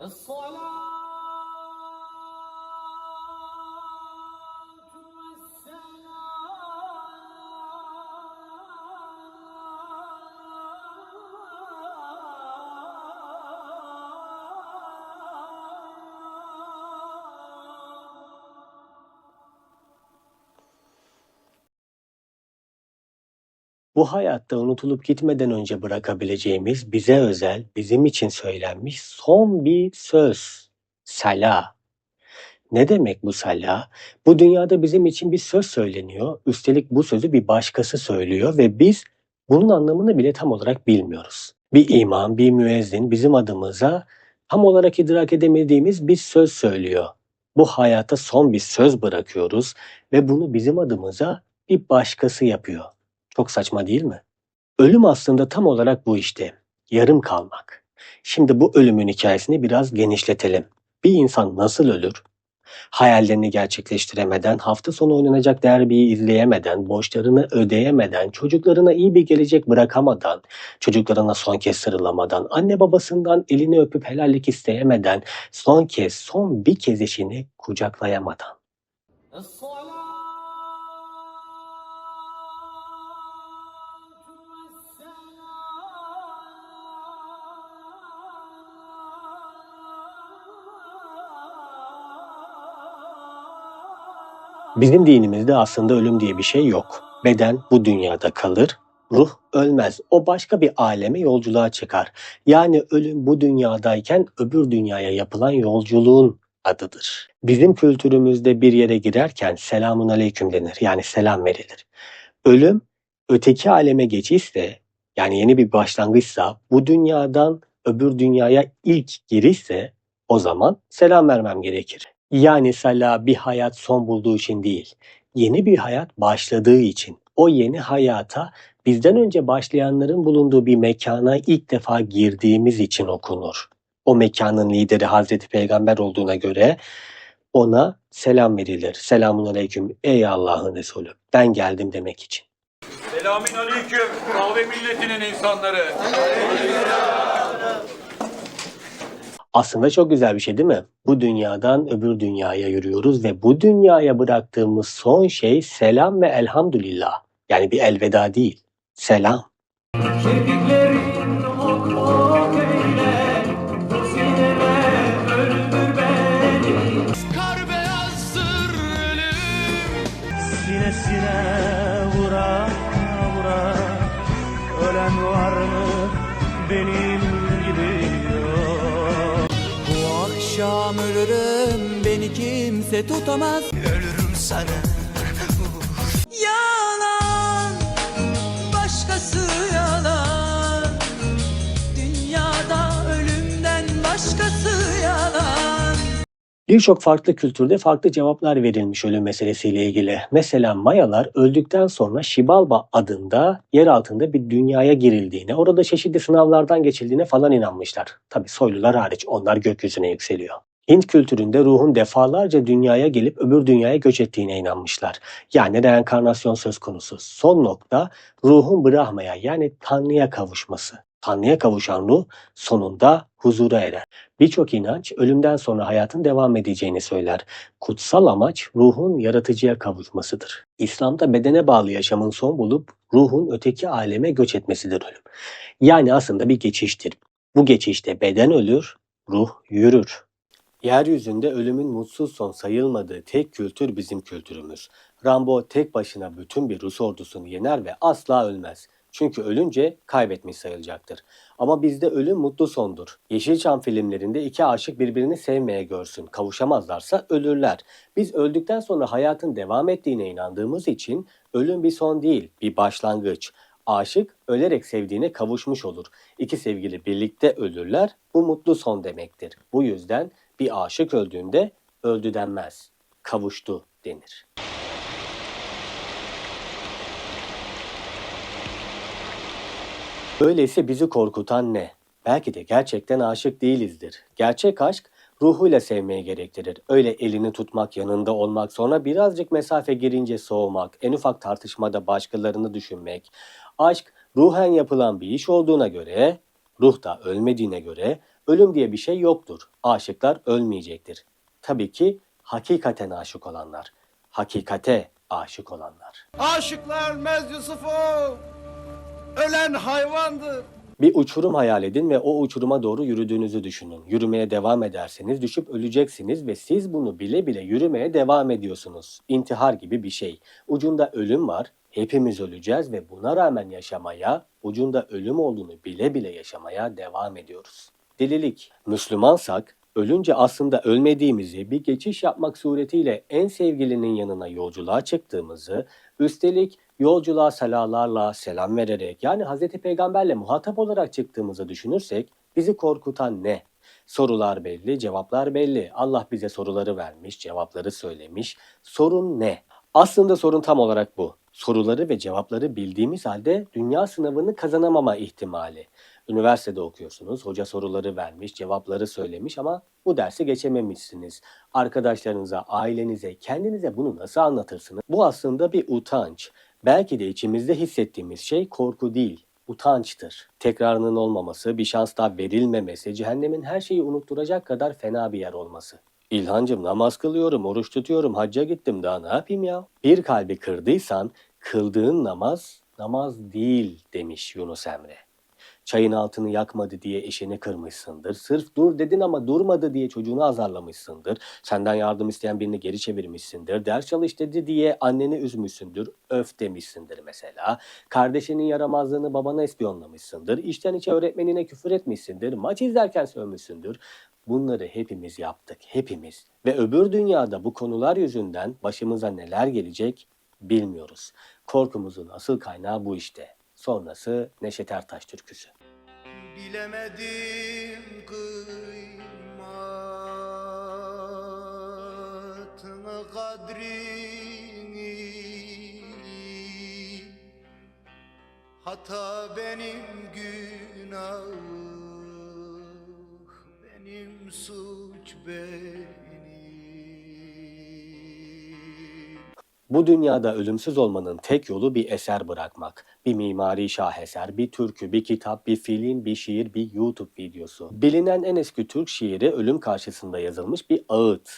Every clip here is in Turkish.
الصلاة Bu hayatta unutulup gitmeden önce bırakabileceğimiz bize özel, bizim için söylenmiş son bir söz. Sala. Ne demek bu sala? Bu dünyada bizim için bir söz söyleniyor. Üstelik bu sözü bir başkası söylüyor ve biz bunun anlamını bile tam olarak bilmiyoruz. Bir imam, bir müezzin bizim adımıza tam olarak idrak edemediğimiz bir söz söylüyor. Bu hayata son bir söz bırakıyoruz ve bunu bizim adımıza bir başkası yapıyor. Çok saçma değil mi? Ölüm aslında tam olarak bu işte. Yarım kalmak. Şimdi bu ölümün hikayesini biraz genişletelim. Bir insan nasıl ölür? Hayallerini gerçekleştiremeden, hafta sonu oynanacak derbiyi izleyemeden, borçlarını ödeyemeden, çocuklarına iyi bir gelecek bırakamadan, çocuklarına son kez sarılamadan, anne babasından elini öpüp helallik isteyemeden, son kez, son bir kez eşini kucaklayamadan. Bizim dinimizde aslında ölüm diye bir şey yok. Beden bu dünyada kalır, ruh ölmez. O başka bir aleme yolculuğa çıkar. Yani ölüm bu dünyadayken öbür dünyaya yapılan yolculuğun adıdır. Bizim kültürümüzde bir yere girerken selamun aleyküm denir. Yani selam verilir. Ölüm öteki aleme geçişse yani yeni bir başlangıçsa bu dünyadan öbür dünyaya ilk girişse o zaman selam vermem gerekir. Yani sala bir hayat son bulduğu için değil, yeni bir hayat başladığı için. O yeni hayata bizden önce başlayanların bulunduğu bir mekana ilk defa girdiğimiz için okunur. O mekanın lideri Hazreti Peygamber olduğuna göre ona selam verilir. Selamun aleyküm ey Allah'ın Resulü. Ben geldim demek için. Selamün aleyküm kahve milletinin insanları. Aslında çok güzel bir şey değil mi? Bu dünyadan öbür dünyaya yürüyoruz ve bu dünyaya bıraktığımız son şey selam ve elhamdülillah. Yani bir elveda değil. Selam. Kirpiklerin beni kimse tutamaz Ölürüm sana Yalan başkası yalan Dünyada ölümden başkası yalan Birçok farklı kültürde farklı cevaplar verilmiş ölüm meselesiyle ilgili. Mesela Mayalar öldükten sonra Şibalba adında yer altında bir dünyaya girildiğine, orada çeşitli sınavlardan geçildiğine falan inanmışlar. Tabi soylular hariç onlar gökyüzüne yükseliyor. Hint kültüründe ruhun defalarca dünyaya gelip öbür dünyaya göç ettiğine inanmışlar. Yani reenkarnasyon söz konusu. Son nokta ruhun Brahma'ya yani Tanrı'ya kavuşması. Tanrı'ya kavuşan ruh sonunda huzura erer. Birçok inanç ölümden sonra hayatın devam edeceğini söyler. Kutsal amaç ruhun yaratıcıya kavuşmasıdır. İslam'da bedene bağlı yaşamın son bulup ruhun öteki aleme göç etmesidir ölüm. Yani aslında bir geçiştir. Bu geçişte beden ölür, ruh yürür. Yeryüzünde ölümün mutsuz son sayılmadığı tek kültür bizim kültürümüz. Rambo tek başına bütün bir Rus ordusunu yener ve asla ölmez. Çünkü ölünce kaybetmiş sayılacaktır. Ama bizde ölüm mutlu sondur. Yeşilçam filmlerinde iki aşık birbirini sevmeye görsün. Kavuşamazlarsa ölürler. Biz öldükten sonra hayatın devam ettiğine inandığımız için ölüm bir son değil, bir başlangıç. Aşık ölerek sevdiğine kavuşmuş olur. İki sevgili birlikte ölürler. Bu mutlu son demektir. Bu yüzden bir aşık öldüğünde öldü denmez. Kavuştu denir. Öyleyse bizi korkutan ne? Belki de gerçekten aşık değilizdir. Gerçek aşk ruhuyla sevmeyi gerektirir. Öyle elini tutmak, yanında olmak, sonra birazcık mesafe girince soğumak, en ufak tartışmada başkalarını düşünmek. Aşk ruhen yapılan bir iş olduğuna göre, ruh da ölmediğine göre Ölüm diye bir şey yoktur. Aşıklar ölmeyecektir. Tabii ki hakikaten aşık olanlar. Hakikate aşık olanlar. Aşıklar Mez Yusuf'u ölen hayvandır. Bir uçurum hayal edin ve o uçuruma doğru yürüdüğünüzü düşünün. Yürümeye devam ederseniz düşüp öleceksiniz ve siz bunu bile bile yürümeye devam ediyorsunuz. İntihar gibi bir şey. Ucunda ölüm var. Hepimiz öleceğiz ve buna rağmen yaşamaya, ucunda ölüm olduğunu bile bile yaşamaya devam ediyoruz. Delilik. Müslümansak ölünce aslında ölmediğimizi bir geçiş yapmak suretiyle en sevgilinin yanına yolculuğa çıktığımızı, üstelik yolculuğa salalarla selam vererek yani Hz. Peygamberle muhatap olarak çıktığımızı düşünürsek bizi korkutan ne? Sorular belli, cevaplar belli. Allah bize soruları vermiş, cevapları söylemiş. Sorun ne? Aslında sorun tam olarak bu. Soruları ve cevapları bildiğimiz halde dünya sınavını kazanamama ihtimali. Üniversitede okuyorsunuz, hoca soruları vermiş, cevapları söylemiş ama bu dersi geçememişsiniz. Arkadaşlarınıza, ailenize, kendinize bunu nasıl anlatırsınız? Bu aslında bir utanç. Belki de içimizde hissettiğimiz şey korku değil, utançtır. Tekrarının olmaması, bir şans daha verilmemesi, cehennemin her şeyi unutturacak kadar fena bir yer olması. İlhancım namaz kılıyorum, oruç tutuyorum, hacca gittim daha ne yapayım ya? Bir kalbi kırdıysan kıldığın namaz namaz değil demiş Yunus Emre. Çayın altını yakmadı diye eşini kırmışsındır. Sırf dur dedin ama durmadı diye çocuğunu azarlamışsındır. Senden yardım isteyen birini geri çevirmişsindir. Ders çalış dedi diye anneni üzmüşsündür. Öf demişsindir mesela. Kardeşinin yaramazlığını babana ispiyonlamışsındır. İçten içe öğretmenine küfür etmişsindir. Maç izlerken sövmüşsündür. Bunları hepimiz yaptık, hepimiz. Ve öbür dünyada bu konular yüzünden başımıza neler gelecek bilmiyoruz. Korkumuzun asıl kaynağı bu işte. Sonrası Neşet Ertaş türküsü. Bilemedim kıymatını kadrini Hata benim günahım Bu dünyada ölümsüz olmanın tek yolu bir eser bırakmak. Bir mimari şaheser, bir türkü, bir kitap, bir film, bir şiir, bir YouTube videosu. Bilinen en eski Türk şiiri ölüm karşısında yazılmış bir ağıt.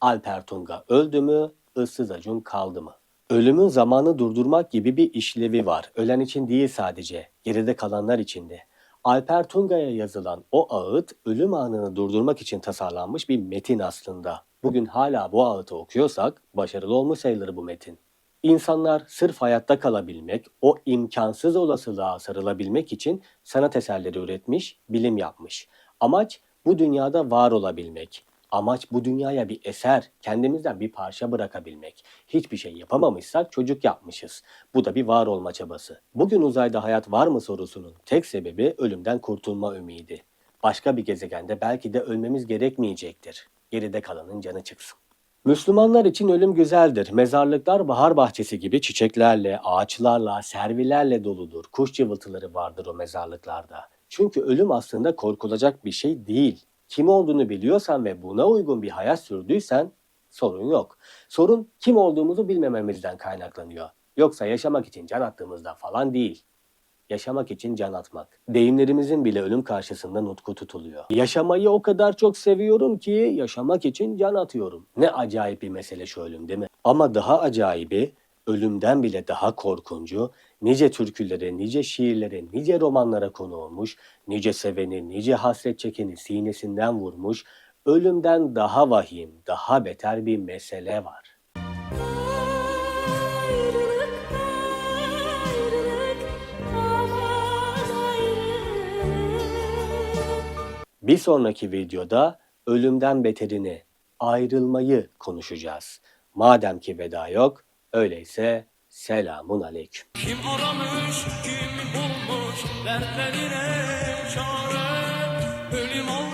Alper Tunga öldü mü, ıssız acun kaldı mı? Ölümün zamanı durdurmak gibi bir işlevi var. Ölen için değil sadece, geride kalanlar için de. Alper Tunga'ya yazılan o ağıt ölüm anını durdurmak için tasarlanmış bir metin aslında. Bugün hala bu ağıtı okuyorsak başarılı olmuş sayılır bu metin. İnsanlar sırf hayatta kalabilmek, o imkansız olasılığa sarılabilmek için sanat eserleri üretmiş, bilim yapmış. Amaç bu dünyada var olabilmek. Amaç bu dünyaya bir eser, kendimizden bir parça bırakabilmek. Hiçbir şey yapamamışsak çocuk yapmışız. Bu da bir var olma çabası. Bugün uzayda hayat var mı sorusunun tek sebebi ölümden kurtulma ümidi. Başka bir gezegende belki de ölmemiz gerekmeyecektir. Geride kalanın canı çıksın. Müslümanlar için ölüm güzeldir. Mezarlıklar bahar bahçesi gibi çiçeklerle, ağaçlarla, servilerle doludur. Kuş cıvıltıları vardır o mezarlıklarda. Çünkü ölüm aslında korkulacak bir şey değil. Kim olduğunu biliyorsan ve buna uygun bir hayat sürdüysen sorun yok. Sorun kim olduğumuzu bilmememizden kaynaklanıyor. Yoksa yaşamak için can attığımızda falan değil. Yaşamak için can atmak. Deyimlerimizin bile ölüm karşısında nutku tutuluyor. Yaşamayı o kadar çok seviyorum ki yaşamak için can atıyorum. Ne acayip bir mesele şu ölüm değil mi? Ama daha acayibi, ölümden bile daha korkuncu, nice türkülere, nice şiirlere, nice romanlara konu olmuş, nice seveni, nice hasret çekeni sinesinden vurmuş, ölümden daha vahim, daha beter bir mesele var. Bir sonraki videoda ölümden beterini, ayrılmayı konuşacağız. Madem ki veda yok, öyleyse selamun aleyküm. Kim aramış, kim bulmuş dertlerine çare. Ölüm Allah